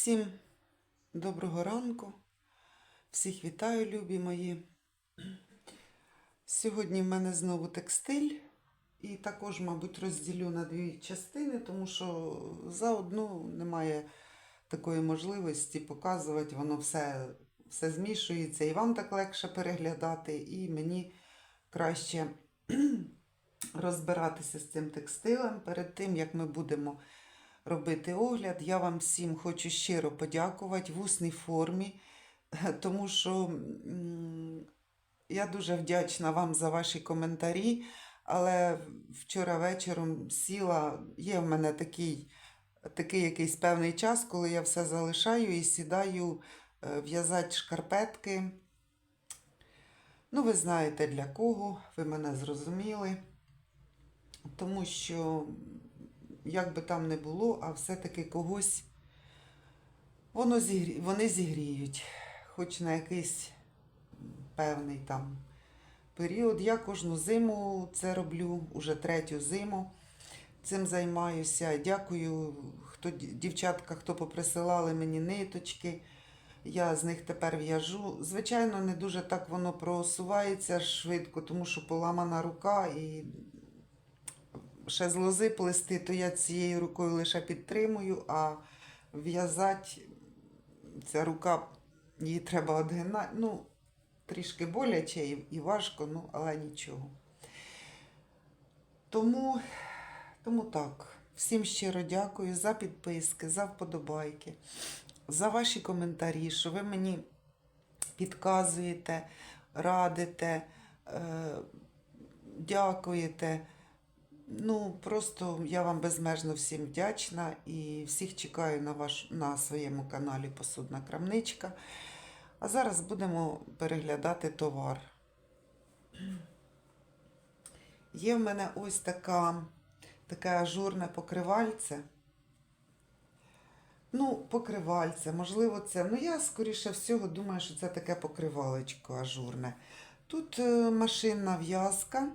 Всім доброго ранку. Всіх вітаю, любі мої. Сьогодні в мене знову текстиль. І також, мабуть, розділю на дві частини, тому що за одну немає такої можливості показувати, воно все, все змішується. І вам так легше переглядати, і мені краще розбиратися з цим текстилем перед тим, як ми будемо робити огляд. Я вам всім хочу щиро подякувати в усній формі, тому що я дуже вдячна вам за ваші коментарі. Але вчора вечором сіла, є в мене такий, такий якийсь певний час, коли я все залишаю і сідаю е, в'язати шкарпетки. Ну, ви знаєте для кого, ви мене зрозуміли. Тому що, як би там не було, а все-таки когось воно зігрі... вони зігріють, хоч на якийсь певний там період. Я кожну зиму це роблю, уже третю зиму. Цим займаюся. Дякую, хто дівчатка, хто поприсилали мені ниточки. Я з них тепер в'яжу. Звичайно, не дуже так воно просувається швидко, тому що поламана рука і ще з лози плести, то я цією рукою лише підтримую, а в'язати ця рука, її треба одгинати. Ну, трішки боляче і, важко, ну, але нічого. Тому, тому так, всім щиро дякую за підписки, за вподобайки, за ваші коментарі, що ви мені підказуєте, радите, е, дякуєте. Ну, просто я вам безмежно всім вдячна і всіх чекаю на, ваш, на своєму каналі Посудна Крамничка. А зараз будемо переглядати товар. Є в мене ось така, таке ажурне покривальце. Ну, покривальце, можливо, це. Ну, я, скоріше всього, думаю, що це таке покривалечко ажурне. Тут е, машинна в'язка.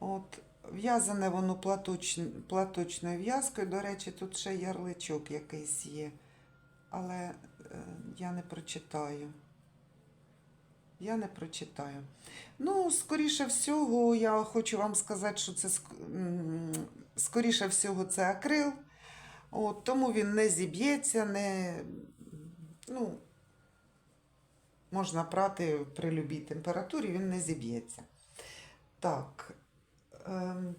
От, В'язане воно платоч... платочною в'язкою. До речі, тут ще ярличок якийсь є. Але е, я не прочитаю. Я не прочитаю. Ну, скоріше всього, я хочу вам сказати, що це скоріше всього це акрил. От, тому він не зіб'ється, не, ну, можна прати при любій температурі, він не зіб'ється. Так,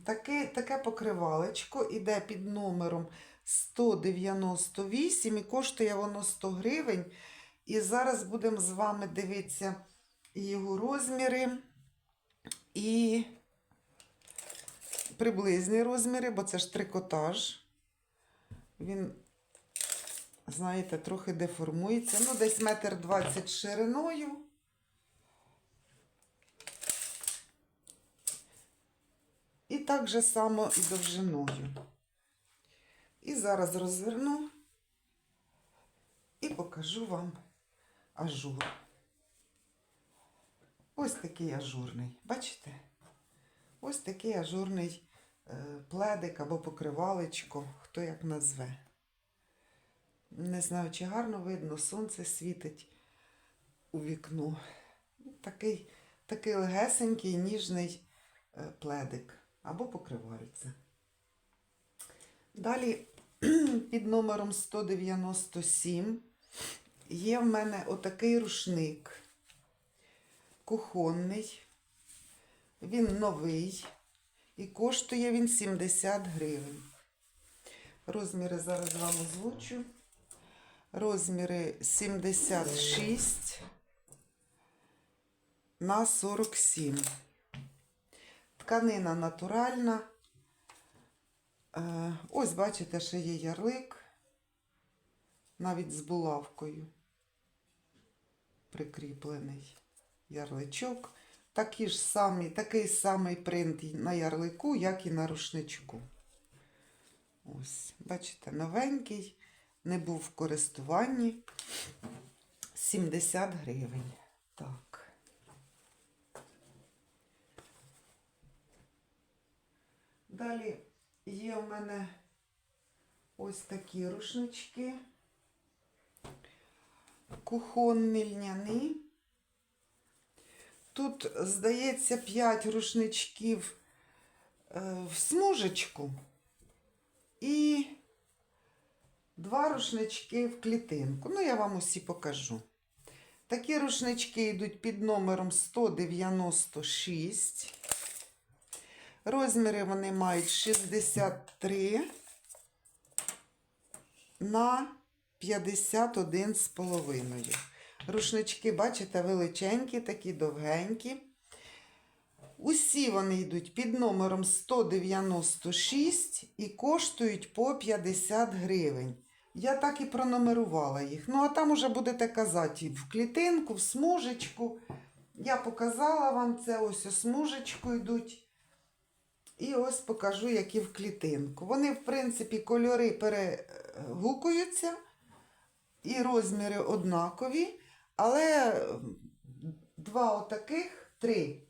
таке, таке покривалечко іде під номером 198 і коштує воно 100 гривень. І зараз будемо з вами дивитися його розміри і приблизні розміри, бо це ж трикотаж. Він, знаєте, трохи деформується. Ну, десь метр двадцять шириною. Так же само і довжиною. І зараз розверну і покажу вам ажур. Ось такий ажурний. Бачите? Ось такий ажурний е, пледик або покривалечко, хто як назве. Не знаю, чи гарно видно, сонце світить у вікно. Такий, такий легесенький, ніжний е, пледик або покривальце. Далі під номером 197 є в мене отакий рушник кухонний. Він новий і коштує він 70 гривень. Розміри зараз вам озвучу. Розміри 76 на 47. Тканина натуральна. Е, Ось, бачите, ще є ярлик, навіть з булавкою прикріплений ярличок. Такі ж самі, такий самий принт на ярлику, як і на рушничку. Ось, бачите, новенький, не був в користуванні. 70 гривень. Так. Далі є в мене ось такі рушнички. кухонний льняний. Тут, здається, 5 рушничків е, в смужечку і два рушнички в клітинку. Ну, я вам усі покажу. Такі рушнички йдуть під номером 196. Розміри вони мають 63 на 51 з половиною. Рушнички, бачите, величенькі, такі довгенькі. Усі вони йдуть під номером 196 і коштують по 50 гривень. Я так і пронумерувала їх. Ну, а там уже будете казати в клітинку, в смужечку. Я показала вам це, ось у смужечку йдуть. І ось покажу, які в клітинку. Вони, в принципі, кольори перегукуються і розміри однакові, але два отаких, три.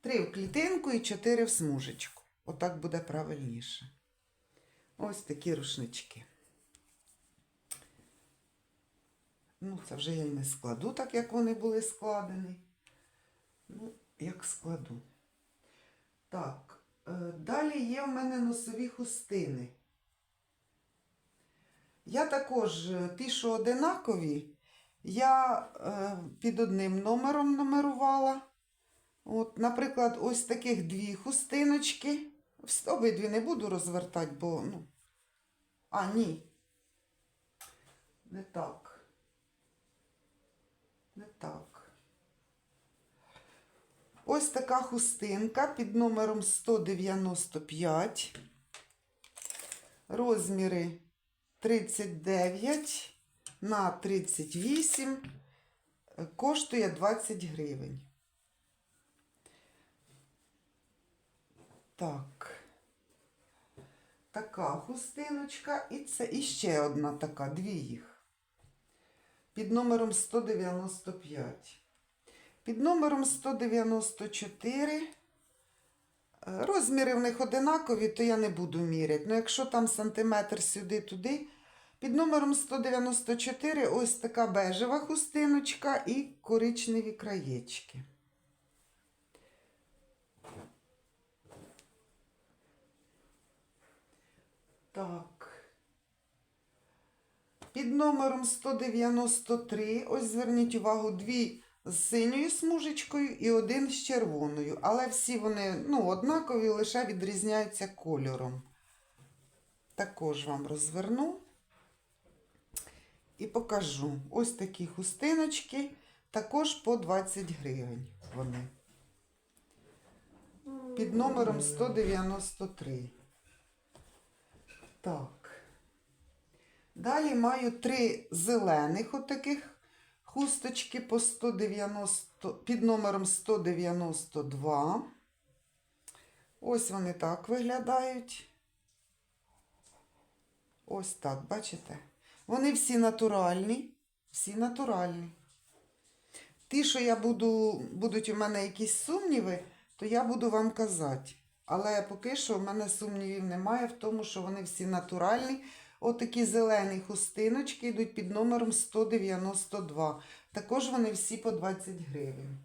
Три в клітинку і чотири в смужечку. Отак буде правильніше. Ось такі рушнички. Ну, це вже я й не складу, так як вони були складені. Ну, як складу. Так, далі є в мене носові хустини. Я також е, ті, що одинакові, я е, під одним номером номерувала. От, наприклад, ось таких дві хустиночки. Обидві не буду розвертати, бо, ну. А, ні. Не так. Не так. Ось така хустинка під номером 195. Розміри 39 на 38. Е, Коштує 20 гривень. Так. Така хустиночка. І це іще одна така, дві їх. Під номером 195. Під номером 194. е, Розміри в них одинакові, то я не буду міряти. Ну, якщо там сантиметр сюди-туди. Під номером 194 ось така бежева хустиночка і коричневі краєчки. Так. Під номером 193, ось зверніть увагу, дві з синьою смужечкою і один з червоною. Але всі вони ну, однакові, лише відрізняються кольором. Також вам розверну і покажу. Ось такі хустиночки, також по 20 гривень вони. Під номером 193. Так. Далі маю три зелених отаких хусточки по 190, під номером 192. Ось вони так виглядають. Ось так, бачите? Вони всі натуральні. Всі натуральні. Ті, що я буду, будуть у мене якісь сумніви, то я буду вам казати. Але поки що в мене сумнівів немає в тому, що вони всі натуральні. Отакі зелені хустиночки йдуть під номером 192. Також вони всі по 20 гривень.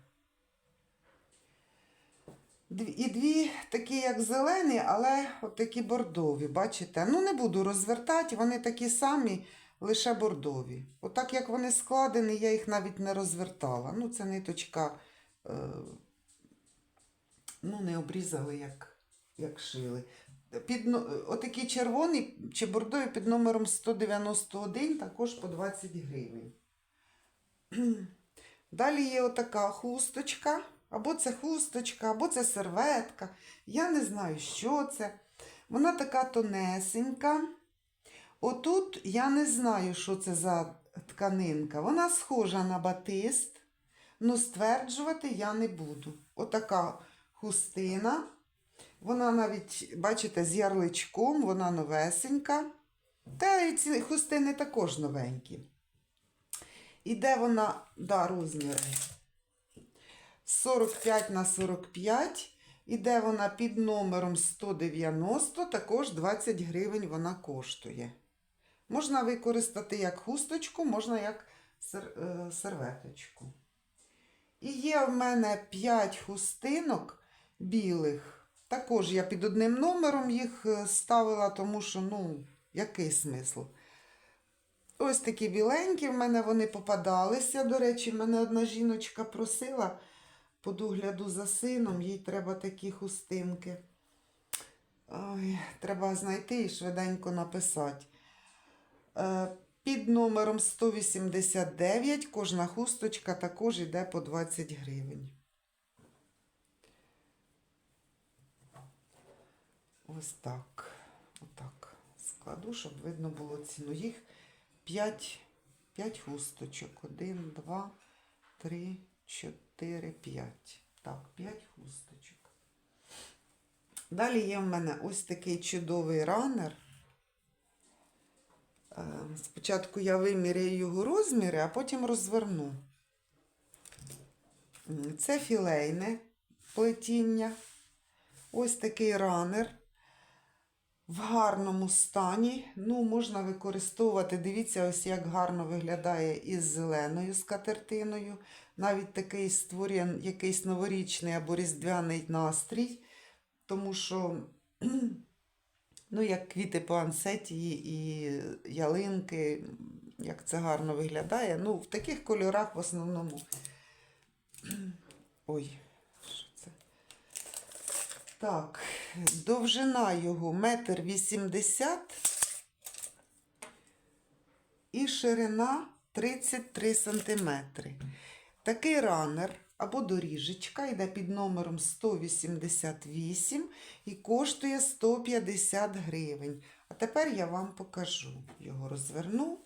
І дві такі, як зелені, але от такі бордові, бачите? Ну, не буду розвертати, вони такі самі, лише бордові. Отак, як вони складені, я їх навіть не розвертала. Ну, це ниточка, е, ну, не обрізали, як, як шили. Під, но- отакі червоні чи бордові під номером 191, також по 20 гривень. Далі є отака хусточка, або це хусточка, або це серветка. Я не знаю, що це. Вона така тонесенька. Отут я не знаю, що це за тканинка. Вона схожа на батист, але стверджувати я не буду. Отака хустина. Вона навіть, бачите, з ярличком, вона новесенька. Та і ці хустини також новенькі. Іде вона, да, розміри 45 на 45. Іде вона під номером 190, також 20 гривень вона коштує. Можна використати як хусточку, можна як е, серветочку. І є в мене 5 хустинок білих. Також я під одним номером їх е, ставила, тому що, ну, який смисл? Ось такі біленькі в мене вони попадалися. До речі, мене одна жіночка просила по догляду за сином, їй треба такі хустинки. Ой, треба знайти і швиденько написати. Е, Під номером 189 кожна хусточка також йде по 20 гривень. Ось так. Отак складу, щоб видно було ціну. Їх 5, 5 хусточок. 1, 2, 3, 4, 5. Так, 5 хусточок. Далі є в мене ось такий чудовий ранер. Е, Спочатку я виміряю його розміри, а потім розверну. Це філейне плетіння. Ось такий ранер. В гарному стані. Ну, можна використовувати. Дивіться, ось як гарно виглядає із зеленою скатертиною. Навіть такий створює якийсь новорічний або різдвяний настрій. Тому що, ну, як квіти по ансетії і ялинки, як це гарно виглядає. Ну, в таких кольорах в основному. Ой? Так, довжина його метр вісімдесят і ширина 33 сантиметри. Такий ранер або доріжечка йде під номером 188 і коштує 150 гривень. А тепер я вам покажу. Його розверну.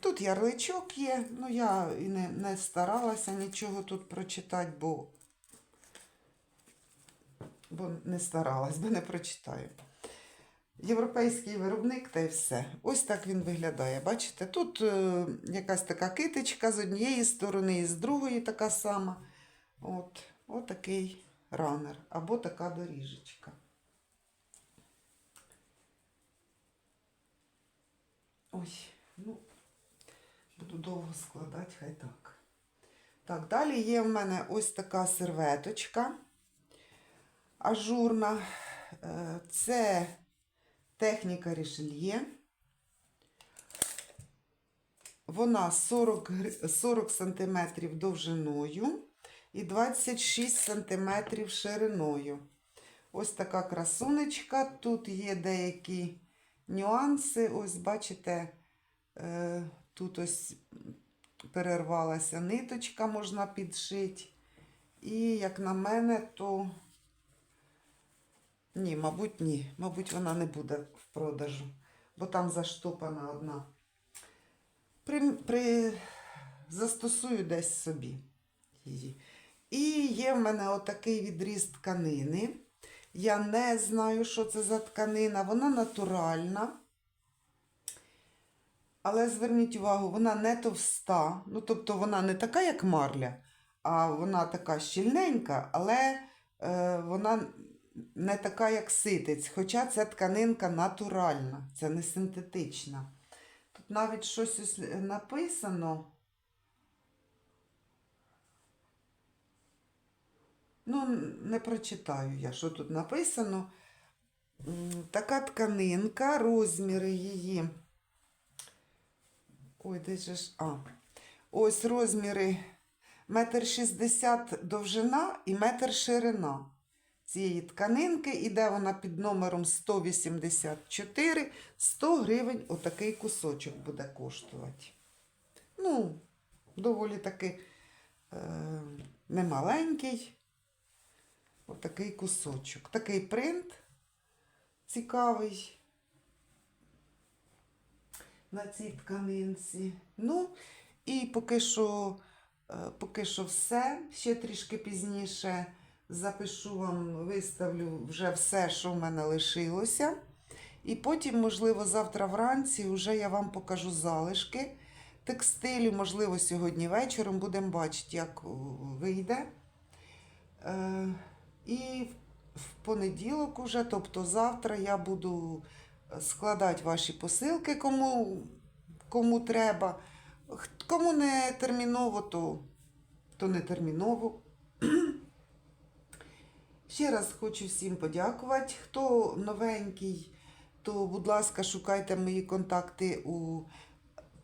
Тут ярличок є, ну я і не, не старалася нічого тут прочитати, бо, бо не старалась, бо не прочитаю. Європейський виробник та й все. Ось так він виглядає. Бачите, тут е, якась така китичка з однієї сторони і з другої така сама. От, такий ранер або така доріжечка. Ой, ну, буду довго складати, хай так. Так, далі є в мене ось така серветочка ажурна. Е, Це техніка рішельє. Вона 40, 40 см довжиною і 26 см шириною. Ось така красунечка. Тут є деякі нюанси. Ось, бачите, е, тут ось перервалася ниточка, можна підшити. І, як на мене, то ні, мабуть, ні. Мабуть, вона не буде в продажу, бо там заштопана одна. При, при... Застосую десь собі її. І є в мене отакий відріз тканини. Я не знаю, що це за тканина. Вона натуральна. Але зверніть увагу, вона не товста. Ну, тобто вона не така, як марля, а вона така щільненька, але е, вона не така, як ситець. Хоча ця тканинка натуральна, це не синтетична. Тут навіть щось ось написано. Ну, не прочитаю я, що тут написано. Така тканинка, розміри її. Ой, де ж. А. Ось розміри метр шістдесят довжина і метр ширина цієї тканинки. Іде вона під номером 184. 100 гривень отакий кусочок буде коштувати. Ну, доволі таки е, немаленький. Отакий кусочок. Такий принт цікавий на цій тканинці. Ну, і поки що, е, поки що все. Ще трішки пізніше запишу вам, виставлю вже все, що в мене лишилося. І потім, можливо, завтра вранці вже я вам покажу залишки текстилю. Можливо, сьогодні вечором будемо бачити, як вийде. Е, і в понеділок уже, тобто завтра, я буду складати ваші посилки, кому, кому треба. Кому не терміново, то, то не терміново. Ще раз хочу всім подякувати. Хто новенький, то, будь ласка, шукайте мої контакти у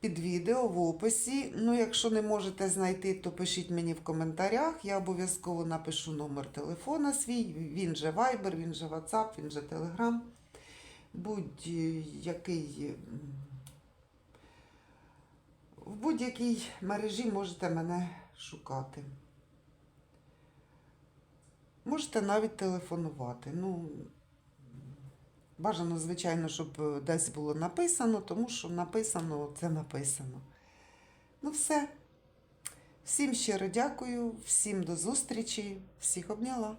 під відео в описі. Ну, якщо не можете знайти, то пишіть мені в коментарях. Я обов'язково напишу номер телефона свій. Він же Viber, він же WhatsApp, він же Telegram. Будь-який. В будь-якій мережі можете мене шукати. Можете навіть телефонувати. Ну, бажано, звичайно, щоб е, десь було написано, тому що написано це написано. Ну, все. Всім щиро дякую, всім до зустрічі, всіх обняла.